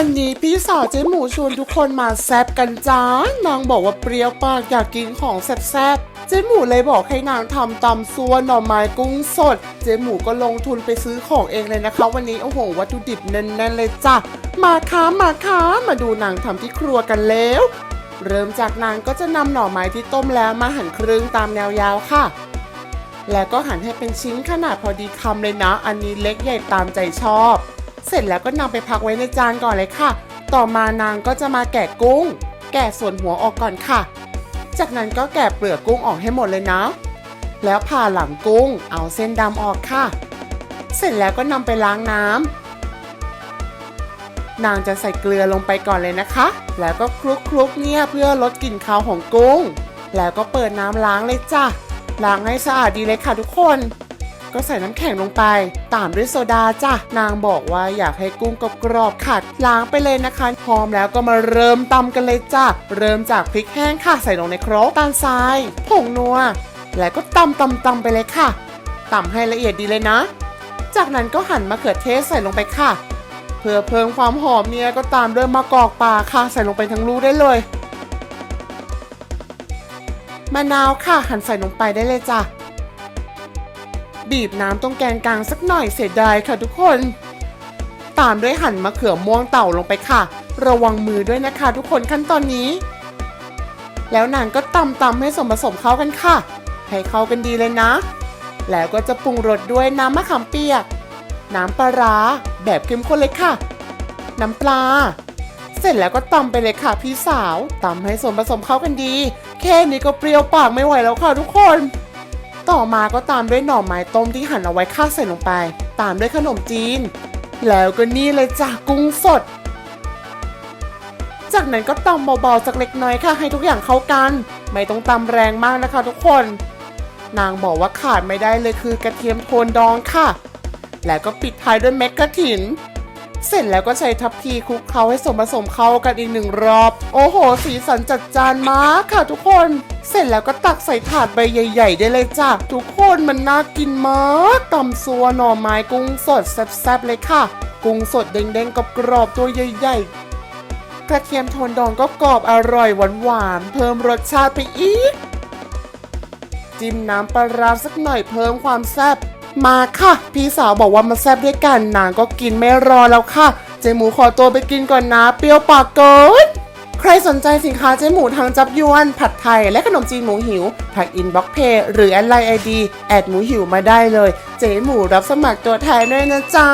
วันนี้พี่สาวเจ๊หมูชวนทุกคนมาแซบกันจ้านางบอกว่าเปรี้ยวปากอยากกินของแซบๆเจ๊หมูเลยบอกให้นางทำตำซัวหน่อไม้กุ้งสด เจ๊หมูก็ลงทุนไปซื้อของเองเลยนะคะ วันนี้โอ้โหวัตถุดิบแน่นๆเลยจ้ะมาค้ามาค้ามาดูนางทำที่ครัวกันแล้ว เริ่มจากนางก็จะนำหน่อไม้ที่ต้มแล้วมาหั่นครึ่งตามแนวยาวค่ะ แล้วก็หั่นให้เป็นชิ้นขนาดพอดีคำเลยนะ อันนี้เล็กใหญ่ตามใจชอบ เสร็จแล้วก็นำไปพักไว้ในจานก่อนเลยค่ะ ต่อมานางก็จะมาแกะกุ้ง แกะส่วนหัวออกก่อนค่ะ จากนั้นก็แกะเปลือกกุ้งออกให้หมดเลยนะ แล้วผ่าหลังกุ้ง เอาเส้นดำออกค่ะ เสร็จแล้วก็นำไปล้างน้ำนางจะใส่เกลือลงไปก่อนเลยนะคะ แล้วก็คลุกคลุกๆเนี่ยเพื่อลดกลิ่นคาวของกุ้ง แล้วก็เปิดน้ำล้างเลยจ้ะล้างให้สะอาดดีเลยค่ะทุกคน ก็ใส่น้ำแข็งลงไป ตามด้วยโซดาจ้ะ นางบอกว่าอยากให้กุ้งกรอบๆขัดล้างไปเลยนะคะ พร้อมแล้วก็มาเริ่มตำกันเลยจ้ะ เริ่มจากพริกแห้งค่ะใส่ลงในครกตาลทราย ผงนัว แล้วก็ตำตำตำไปเลยค่ะตำให้ละเอียดดีเลยนะ จากนั้นก็หั่นมะเขือเทศใส่ลงไปค่ะ เพื่อเพิ่มความหอมเนี่ยก็ตามด้วยมะกอกป่าค่ะใส่ลงไปทั้งลูกได้เลยมะนาวค่ะหั่นใส่ลงไปได้เลยจ้ะ บีบน้ำตรงแกนกลางสักหน่อยเสียดายค่ะทุกคน ตามด้วยหั่นมะเขือม่วงเต่าลงไปค่ะ ระวังมือด้วยนะคะทุกคนขั้นตอนนี้ แล้วนางก็ตำตำให้ส่วนผสมเข้ากันค่ะ ให้เข้ากันดีเลยนะ แล้วก็จะปรุงรสด้วยน้ำมะขามเปียก น้ำปลาร้าแบบเข้มข้นเลยค่ะ น้ำปลา เสร็จแล้วก็ตำไปเลยค่ะพี่สาวตำให้ส่วนผสมเข้ากันดี แค่นี้ก็เปรี้ยวปากไม่ไหวแล้วค่ะทุกคน ต่อมาก็ตามด้วยหน่อไม้ต้มที่หั่นเอาไว้ข้าใส่ลงไป ตามด้วยขนมจีน แล้วก็นี่เลยจ้ะกุ้งสด จากนั้นก็ตำเบาๆสักเล็กน้อยค่ะให้ทุกอย่างเข้ากัน ไม่ต้องตำแรงมากนะคะ ทุกคน นางบอกว่าขาดไม่ได้เลยคือกระเทียมโทนดองค่ะ แล้วก็ปิดท้ายด้วยแมกกะถิน เสร็จแล้วก็ใช้ทัพพีคลุกเคล้าให้ส่วนผสมเข้ากันอีกหนึ่งรอบ โอ้โห สีสันจัดจานมากค่ะทุกคน เสร็จแล้วก็ตักใส่ถาดใบใหญ่ ๆ ได้เลยจ้ะทุกคนมันน่ากินมากตำซัวหน่อไม้กุ้งสดแซ่บๆเลยค่ะ กุ้งสดเด้งๆกรอบๆตัวใหญ่ ๆกระเทียมโทนดองก็กรอบอร่อยหวานๆ เพิ่มรสชาติไปอีก จิ้มน้ำปลาร้าสักหน่อยเพิ่มความแซ่บ มาค่ะ พี่สาวบอกว่ามาแซบด้วยกันนางก็กินไม่รอแล้วค่ะ เจหมูขอตัวไปกินก่อนนะ เปรี้ยวปากเกินใครสนใจสินค้าเจ๊หมูทางจับยวน ผัดไทย และขนมจีนหมูหิวทางอินบ็อกเพย์หรือแอดไลน์ไอดีแอดหมูหิวมาได้เลย เจ๊หมูรับสมัครตัวแทนด้วยนะจ๊ะ